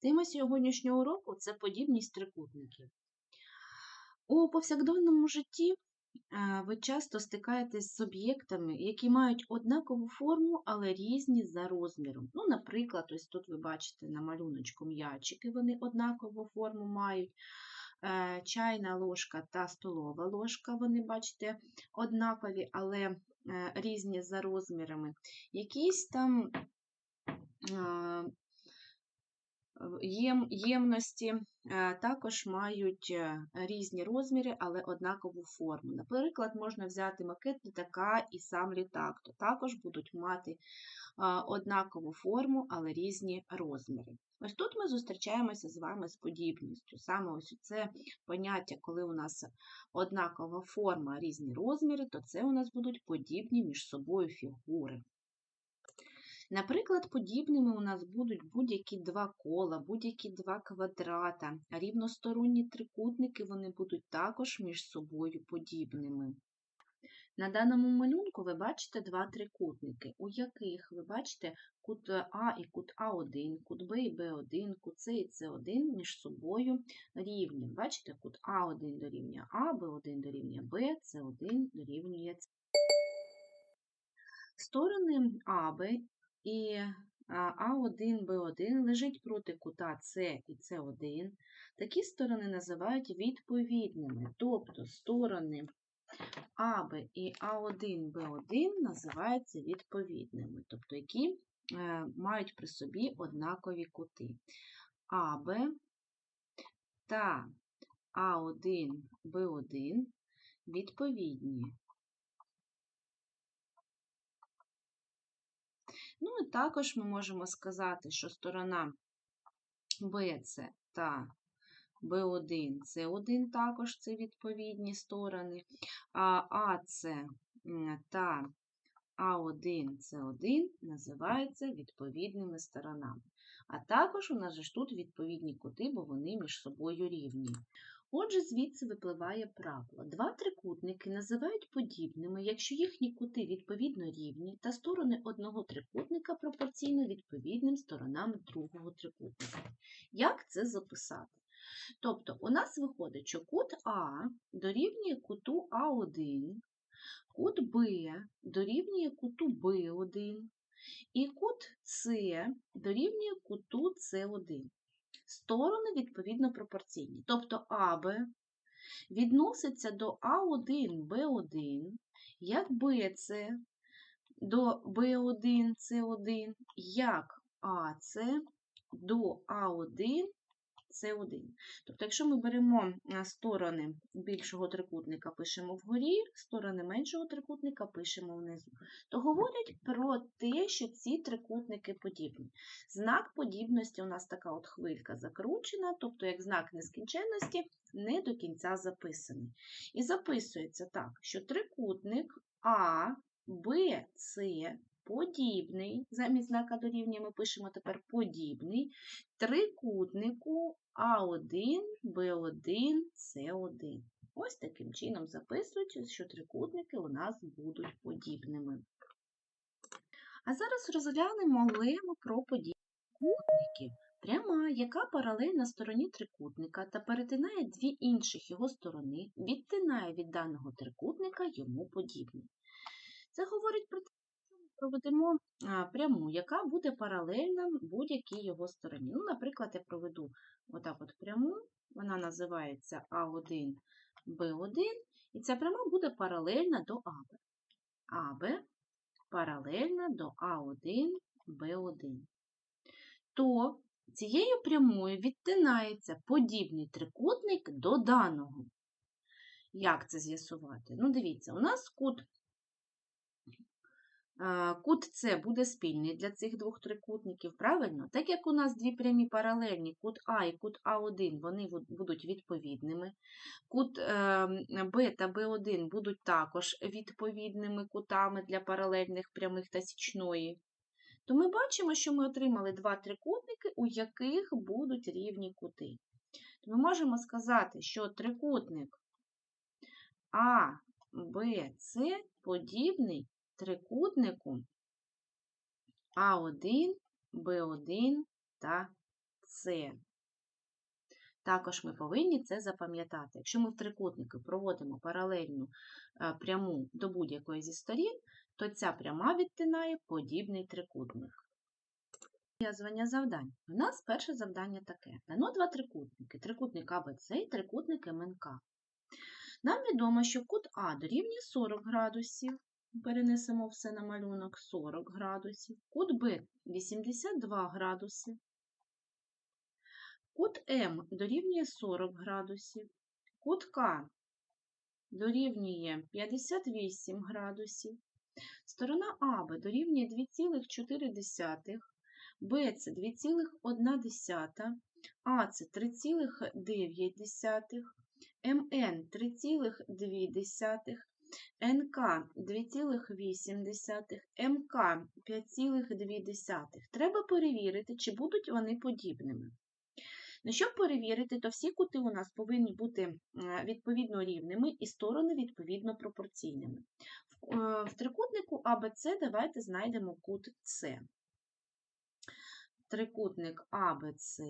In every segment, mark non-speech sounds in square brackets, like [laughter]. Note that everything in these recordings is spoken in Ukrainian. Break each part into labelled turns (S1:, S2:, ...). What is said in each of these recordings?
S1: Тема сьогоднішнього уроку це подібність трикутників. У повсякденному житті е, ви часто стикаєтесь з об'єктами, які мають однакову форму, але різні за розміром. Ну, Наприклад, ось тут ви бачите на малюночку м'ячики, вони однакову форму мають. Е, Чайна ложка та столова ложка, вони, бачите, однакові, але е, різні за розмірами. Якісь там ємності е, також мають е, різні розміри, але однакову форму. Наприклад, можна взяти макет літака і сам літак, то також будуть мати е, однакову форму, але різні розміри. Ось тут ми зустрічаємося з вами з подібністю. Саме ось це поняття, коли у нас однакова форма, різні розміри, то це у нас будуть подібні між собою фігури. Наприклад, подібними у нас будуть будь-які два кола, будь-які два квадрата, рівносторонні трикутники вони будуть також між собою подібними. На даному малюнку ви бачите два трикутники, у яких ви бачите кут А і кут А1, кут Б і Б1, кут С і С1 між собою рівні. Бачите, кут А1 дорівнює А, Б1 дорівнює Б, С1 дорівнює С. Сторони АБ і А1, Б1 лежить проти кута С і С1. Такі сторони називають відповідними, тобто сторони АБ і А1, Б1 називаються відповідними, тобто які е, мають при собі однакові кути. АБ та А1, Б1 відповідні. Ну і також ми можемо сказати, що сторона BC та B1, C1 також це відповідні сторони, а АС та А1, С1 називаються відповідними сторонами. А також у нас ж тут відповідні кути, бо вони між собою рівні. Отже, звідси випливає правило. Два трикутники називають подібними, якщо їхні кути відповідно рівні, та сторони одного трикутника пропорційно відповідним сторонам другого трикутника. Як це записати? Тобто, у нас виходить, що кут А дорівнює куту А1, кут Б дорівнює куту Б1, і кут С дорівнює куту С1 сторони відповідно пропорційні. Тобто АБ відноситься до А1, Б1, як БЦ до Б1, С1, як АЦ до А1, С1. Тобто, якщо ми беремо сторони більшого трикутника, пишемо вгорі, сторони меншого трикутника пишемо внизу, то говорять про те, що ці трикутники подібні. Знак подібності у нас така от хвилька закручена, тобто як знак нескінченності не до кінця записаний. І записується так, що трикутник А, Б, С подібний, замість знака дорівнює ми пишемо тепер подібний трикутнику А1, Б1, С1. Ось таким чином записується, що трикутники у нас будуть подібними. А зараз розглянемо лему про подібні трикутники. Пряма, яка паралельна стороні трикутника та перетинає дві інших його сторони, відтинає від даного трикутника йому подібні. Це говорить про те, проведемо пряму, яка буде паралельна будь-якій його стороні. Ну, Наприклад, я проведу отак от пряму, вона називається А1, Б1, і ця пряма буде паралельна до АБ. АБ паралельна до А1, Б1. То цією прямою відтинається подібний трикутник до даного. Як це з'ясувати? Ну, дивіться, у нас кут Кут С буде спільний для цих двох трикутників, правильно? Так як у нас дві прямі паралельні, кут А і кут А1 вони будуть відповідними, кут ем, Б та Б1 будуть також відповідними кутами для паралельних прямих та січної, то ми бачимо, що ми отримали два трикутники, у яких будуть рівні кути. Ми можемо сказати, що трикутник А, Б, С подібний трикутнику А1, Б1 та С. Також ми повинні це запам'ятати. Якщо ми в трикутники проводимо паралельну е, пряму до будь-якої зі сторін, то ця пряма відтинає подібний трикутник. Розв'язування завдань. У нас перше завдання таке. Дано два трикутники. Трикутник АБЦ і трикутник МНК. Нам відомо, що кут А дорівнює 40 градусів. Перенесемо все на малюнок 40 градусів. Кут Б 82 градуси. Кут М дорівнює 40 градусів. Кут К дорівнює 58 градусів. Сторона АБ дорівнює 2,4, БЦ 2,1, АЦ 3,9, МН 3,2, НК 2,8, МК 5,2. Треба перевірити, чи будуть вони подібними. Ну, щоб перевірити, то всі кути у нас повинні бути відповідно рівними і сторони відповідно пропорційними. В, е, трикутнику АБЦ давайте знайдемо кут С. Трикутник АБЦ.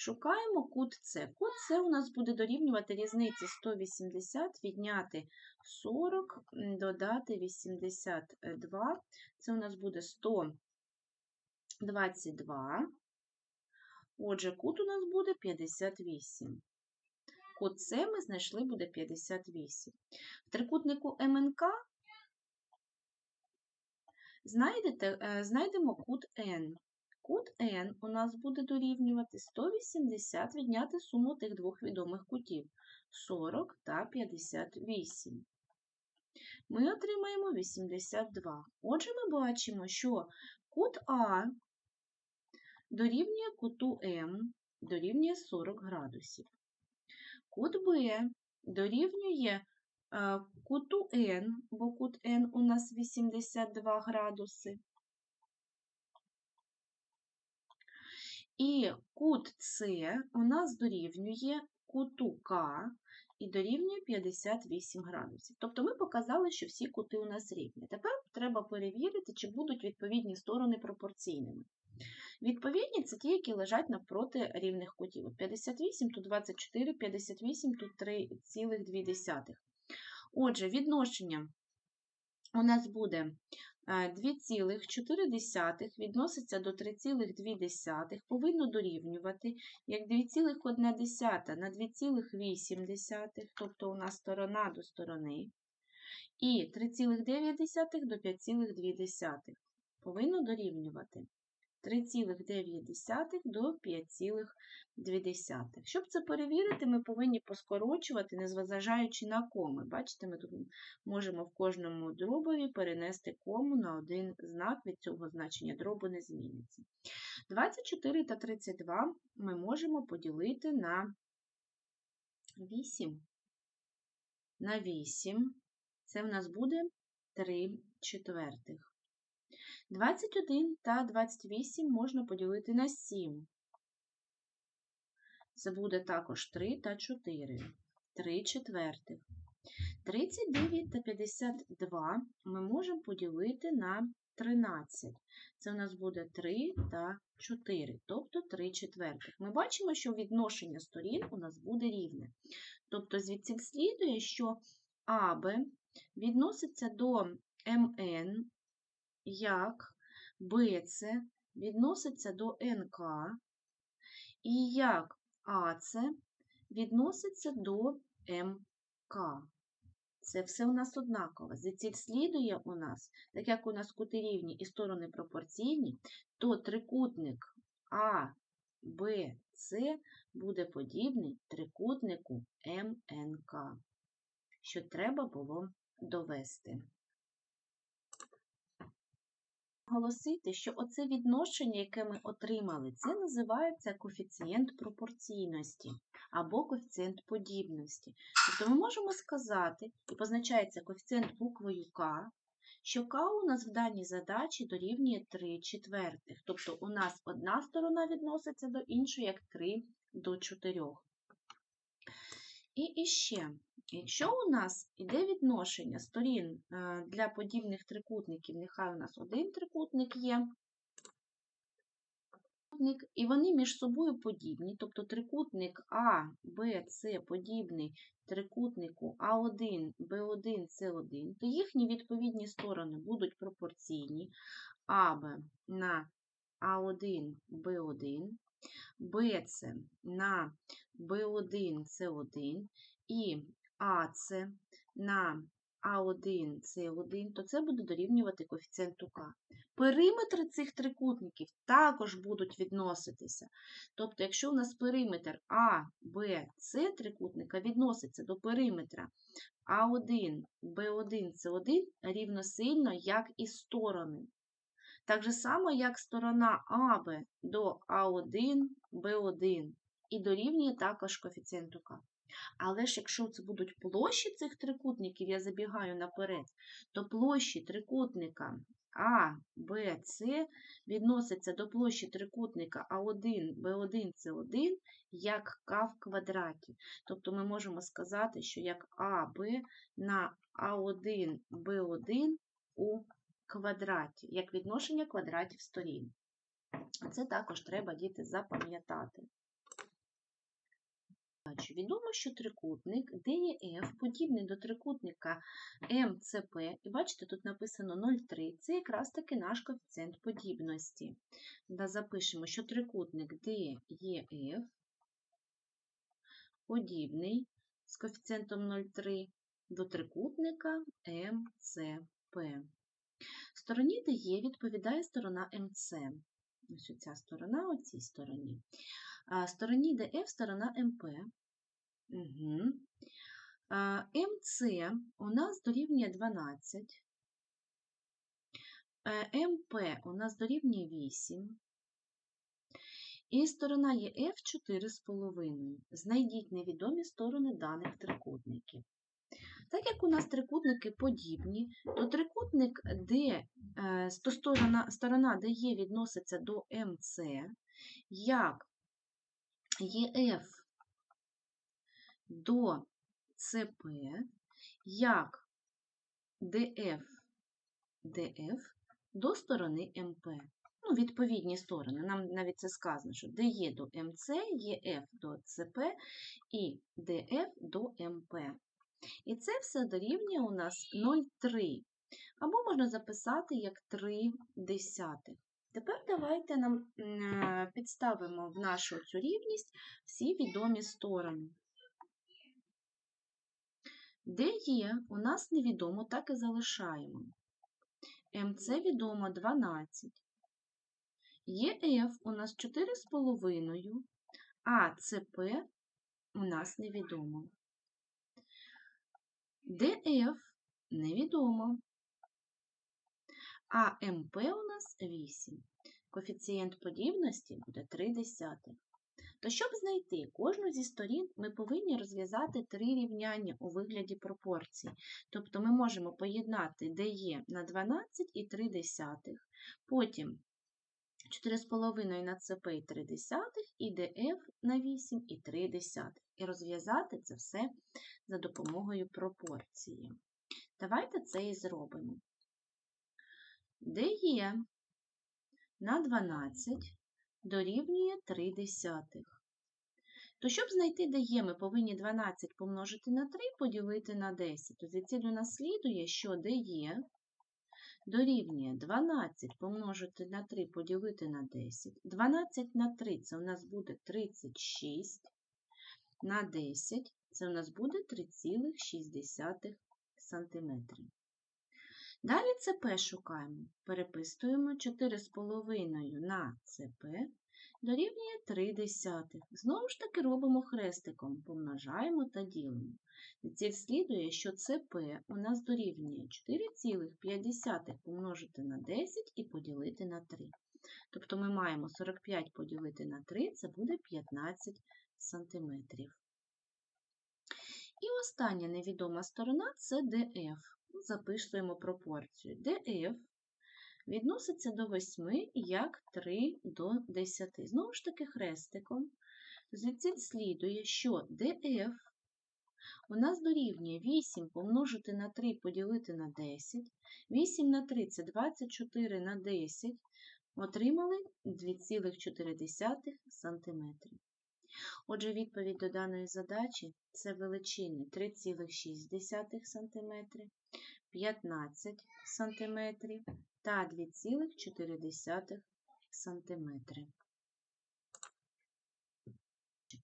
S1: Шукаємо кут С. Кут С у нас буде дорівнювати різниці 180, відняти 40, додати 82. Це у нас буде 122. Отже, кут у нас буде 58. Кут С ми знайшли буде 58. В трикутнику МНК е, знайдемо кут N. Кут N у нас буде дорівнювати 180 відняти суму тих двох відомих кутів 40 та 58. Ми отримаємо 82. Отже, ми бачимо, що кут А дорівнює куту М дорівнює 40 градусів. Кут Б дорівнює е, куту N, бо кут N у нас 82 градуси. І кут С у нас дорівнює куту К і дорівнює 58 градусів. Тобто ми показали, що всі кути у нас рівні. Тепер треба перевірити, чи будуть відповідні сторони пропорційними. Відповідні це ті, які лежать навпроти рівних кутів. 58, тут 24, 58, тут 3,2. Отже, відношення у нас буде 2,4 відноситься до 3,2, повинно дорівнювати як 2,1 на 2,8, тобто у нас сторона до сторони, і 3,9 до 5,2 повинно дорівнювати 3,9 до 5,2. Щоб це перевірити, ми повинні поскорочувати, незважаючи на коми. Бачите, ми тут можемо в кожному дробові перенести кому на один знак, від цього значення дробу не зміниться. 24 та 32 ми можемо поділити на 8. На 8 це в нас буде 3 четвертих. 21 та 28 можна поділити на 7. Це буде також 3 та 4, 3 четвертих. 39 та 52 ми можемо поділити на 13. Це у нас буде 3 та 4, тобто 3 четвертих. Ми бачимо, що відношення сторін у нас буде рівне. Тобто, звідси слідує, що АБ відноситься до МН як БЦ відноситься до НК, і як АЦ відноситься до МК. Це все у нас однаково. Звідси слідує у нас, так як у нас кути рівні і сторони пропорційні, то трикутник А, Б, С буде подібний трикутнику МНК, що треба було довести наголосити, що оце відношення, яке ми отримали, це називається коефіцієнт пропорційності або коефіцієнт подібності. Тобто ми можемо сказати, і позначається коефіцієнт буквою К, що К у нас в даній задачі дорівнює 3 четвертих. Тобто у нас одна сторона відноситься до іншої, як 3 до 4. І іще Якщо у нас іде відношення сторін е, для подібних трикутників, нехай у нас один трикутник є, і вони між собою подібні, тобто трикутник А, Б, С подібний трикутнику А1, Б1, С1, то їхні відповідні сторони будуть пропорційні. АБ на А1, Б1, БЦ на Б1, С1 і АЦ на А1, С1, то це буде дорівнювати коефіцієнту К. Периметри цих трикутників також будуть відноситися. Тобто, якщо у нас периметр А, Б, С трикутника відноситься до периметра А1, Б1, С1 рівносильно, як і сторони. Так же само, як сторона АБ до А1, Б1 і дорівнює також коефіцієнту К. Але ж якщо це будуть площі цих трикутників, я забігаю наперед, то площі трикутника А, Б, С відносяться до площі трикутника А1, Б1, С1 як К в квадраті. Тобто ми можемо сказати, що як АБ на А1, Б1 у квадраті, як відношення квадратів сторін. Це також треба діти запам'ятати. Значить, Відомо, що трикутник DEF подібний до трикутника МЦП, і бачите, тут написано 0,3, це якраз таки наш коефіцієнт подібності. Да, запишемо, що трикутник DEF подібний з коефіцієнтом 0,3 до трикутника МЦП. Стороні DE відповідає сторона МЦ. Ось ця сторона, оцій стороні. А стороні DF сторона МП. Угу. МЦ у нас дорівнює 12. МП у нас дорівнює 8. І сторона ЄФ 4,5. Знайдіть невідомі сторони даних трикутників. Так як у нас трикутники подібні, то трикутник, де то сторона, сторона ДЕ відноситься до МЦ, як ЄФ до ЦП, як ДФ ДФ до сторони МП. Ну, відповідні сторони. Нам навіть це сказано, що ДЕ до МЦ, ЄФ до ЦП і ДФ до МП. І це все дорівнює у нас 0,3. Або можна записати як 3 десятих. Тепер давайте нам підставимо в нашу цю рівність всі відомі сторони. Де є, у нас невідомо, так і залишаємо. МЦ відомо 12. ЄФ у нас 4,5, а ЦП у нас невідомо. ДФ невідомо. А МП у нас 8. Коефіцієнт подібності буде 3 десятих. То щоб знайти кожну зі сторін, ми повинні розв'язати три рівняння у вигляді пропорцій. Тобто ми можемо поєднати DE на 12 і 3 десятих, потім 4,5 на ЦП і 3 десятих, і DF на 8 і 3 десятих. І розв'язати це все за допомогою пропорції. Давайте це і зробимо. DE на 12 дорівнює 3 десятих. То щоб знайти DE, ми повинні 12 помножити на 3 поділити на 10. То до нас слідує, що DE дорівнює 12 помножити на 3 поділити на 10. 12 на 3 це у нас буде 36 на 10 це у нас буде 3,6 см. Далі ЦП шукаємо. Переписуємо 4,5 на ЦП дорівнює 3 десятих. Знову ж таки робимо хрестиком, помножаємо та ділимо. Від слідує, що ЦП у нас дорівнює 4,5 помножити на 10 і поділити на 3. Тобто ми маємо 45 поділити на 3, це буде 15 см. І остання невідома сторона це DF. Записуємо пропорцію. DF відноситься до 8 як 3 до 10. Знову ж таки, хрестиком. Звідси слідує, що DF у нас дорівнює 8 помножити на 3 поділити на 10. 8 на 3 це 24 на 10 отримали 2,4 см. Отже, відповідь до даної задачі це величини 3,6 см, 15 см та 2,4 см.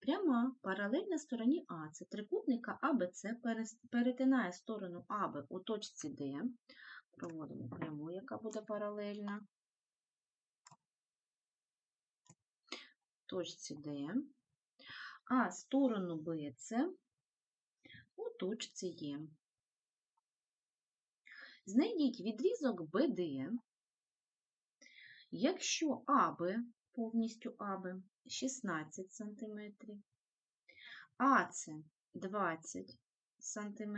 S1: Пряма паралельна стороні А, це трикутника АБЦ, перетинає сторону АБ у точці Д. Проводимо пряму, яка буде паралельна. точці Д, а сторону БЦ у точці Е. Знайдіть відрізок БД, якщо АБ, повністю АБ 16 см, АЦ 20 см,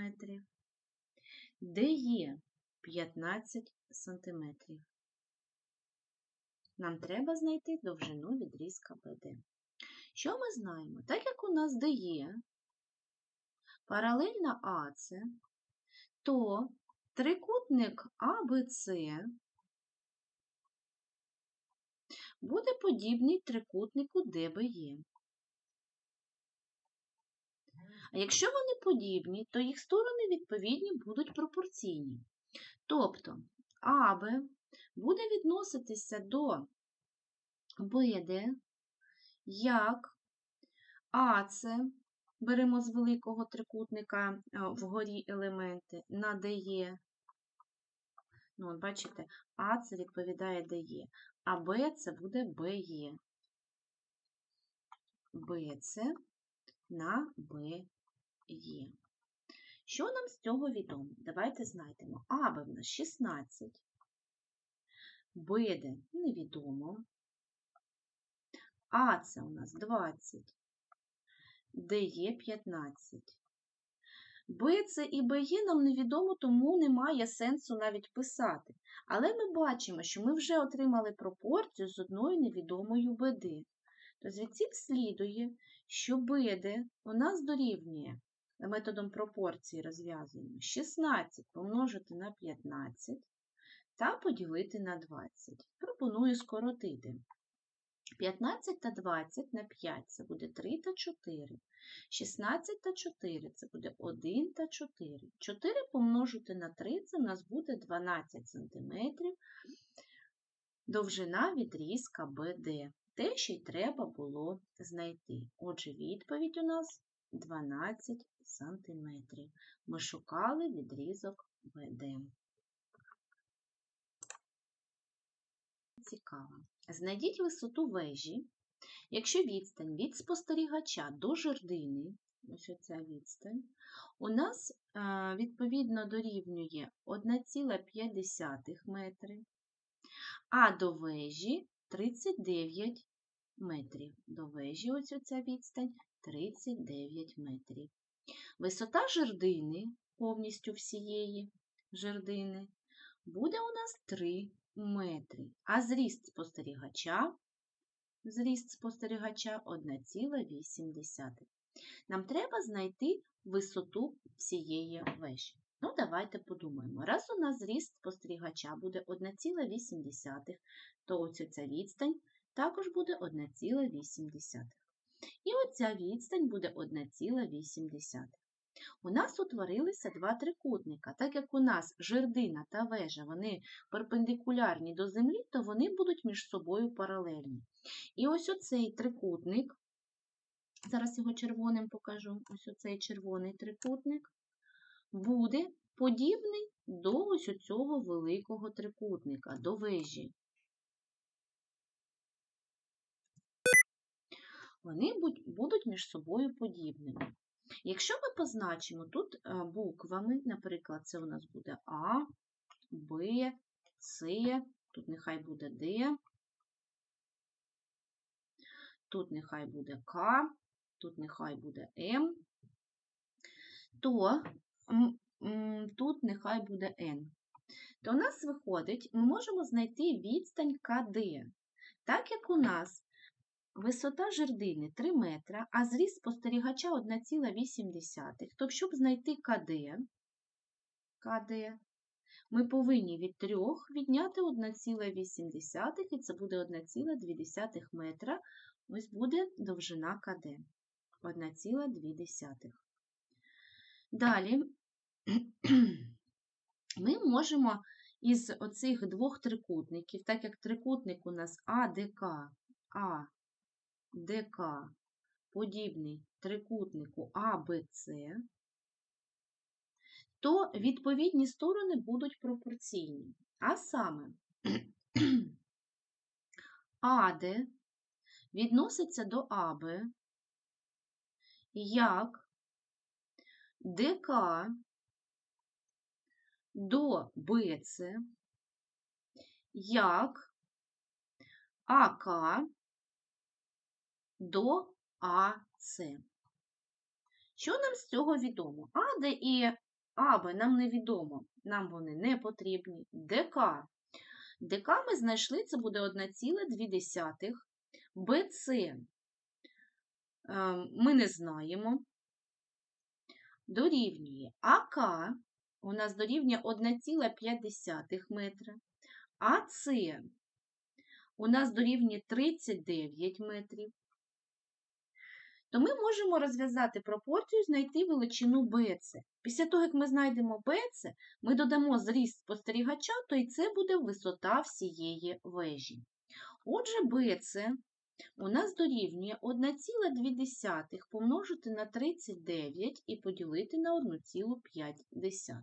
S1: ДЕ 15 см. Нам треба знайти довжину відрізка БД. Що ми знаємо? Так як у нас ДЕ паралельна АЦ, то трикутник АБЦ буде подібний трикутнику ДБЕ. А якщо вони подібні, то їх сторони відповідні будуть пропорційні. Тобто АБ буде відноситися до БД як АЦ, беремо з великого трикутника вгорі елементи на ДЕ. Ну, от бачите, АЦ відповідає ДЕ, а Б це буде БЕ. БЦ на БЕ. Що нам з цього відомо? Давайте знайдемо. АБ в нас 16, БД невідомо. А це у нас 20, ДЕ 15. БЦ і БЕ нам невідомо, тому немає сенсу навіть писати. Але ми бачимо, що ми вже отримали пропорцію з одною невідомою БД. То звідси слідує, що БД у нас дорівнює методом пропорції розв'язуємо 16 помножити на 15 та поділити на 20. Пропоную скоротити. 15 та 20 на 5 це буде 3 та 4. 16 та 4 це буде 1 та 4. 4 помножити на 3 це в нас буде 12 см. Довжина відрізка БД. Те, що й треба було знайти. Отже, відповідь у нас 12 см. Ми шукали відрізок БД. Цікаво. Знайдіть висоту вежі, якщо відстань від спостерігача до жердини, ось оця відстань, у нас е, відповідно дорівнює 1,5 метри, а до вежі 39 метрів. До вежі ось оця відстань 39 метрів. Висота жердини, повністю всієї жердини, буде у нас 3 метри, а зріст спостерігача, зріст спостерігача 1,8. Нам треба знайти висоту всієї вежі. Ну, давайте подумаємо. Раз у нас зріст спостерігача буде 1,8, то ось ця відстань також буде 1,8. І оця відстань буде 1,8. У нас утворилися два трикутника. Так як у нас жердина та вежа вони перпендикулярні до землі, то вони будуть між собою паралельні. І ось оцей трикутник, зараз його червоним покажу, ось оцей червоний трикутник, буде подібний до ось цього великого трикутника, до вежі. Вони будуть між собою подібними. Якщо ми позначимо тут е, буквами, наприклад, це у нас буде А, Б, С, тут нехай буде Д, тут нехай буде К, тут нехай буде М, то тут нехай буде Н. То у нас виходить, ми можемо знайти відстань КД. Так як у нас Висота жердини 3 метра, а зріст спостерігача 1,8. То, щоб знайти КД, КД, ми повинні від 3 відняти 1,8, і це буде 1,2 метра. Ось буде довжина КД. 1,2. Далі [clears throat] ми можемо із оцих двох трикутників, так як трикутник у нас АДК, АДК подібний трикутнику АБЦ, то відповідні сторони будуть пропорційні. А саме [clears throat] АД відноситься до АБ як ДК до БЦ, як АК до АС. Що нам з цього відомо? АД і АБ нам невідомо, нам вони не потрібні. ДК. ДК ми знайшли, це буде 1,2. БЦ ми не знаємо. Дорівнює АК у нас дорівнює 1,5 метра, АС у нас дорівнює 39 метрів, то ми можемо розв'язати пропорцію, знайти величину BC. Після того, як ми знайдемо BC, ми додамо зріст спостерігача, то і це буде висота всієї вежі. Отже, BC у нас дорівнює 1,2 помножити на 39 і поділити на 1,5.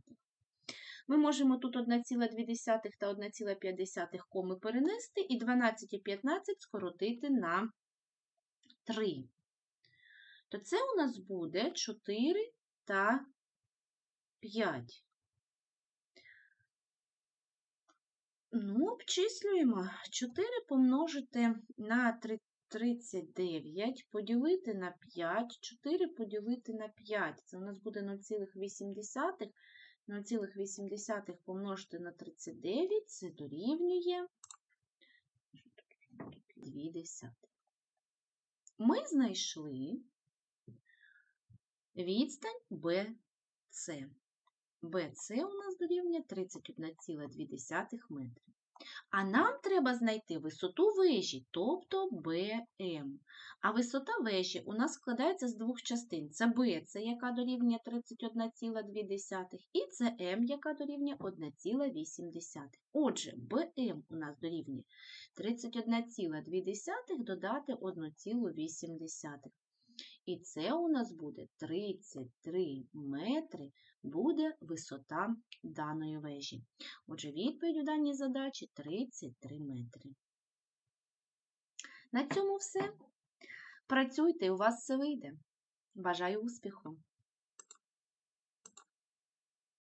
S1: Ми можемо тут 1,2 та 1,5 коми перенести і 12 і 15 скоротити на 3. То це у нас буде 4 та 5. Ну, обчислюємо 4 помножити на 39, поділити на 5, 4 поділити на 5. Це у нас буде 0,8. 0,8 помножити на 39, це дорівнює 2. Ми знайшли відстань BC. BC у нас дорівнює 31,2 метри. А нам треба знайти висоту вежі, тобто BM. А висота вежі у нас складається з двох частин. Це B, це яка дорівнює 31,2, і це M, яка дорівнює 1,8. Отже, BM у нас дорівнює 31,2 додати 1,8. І це у нас буде 33 метри, буде висота даної вежі. Отже, відповідь у даній задачі 33 метри. На цьому все. Працюйте, у вас все вийде. Бажаю успіху!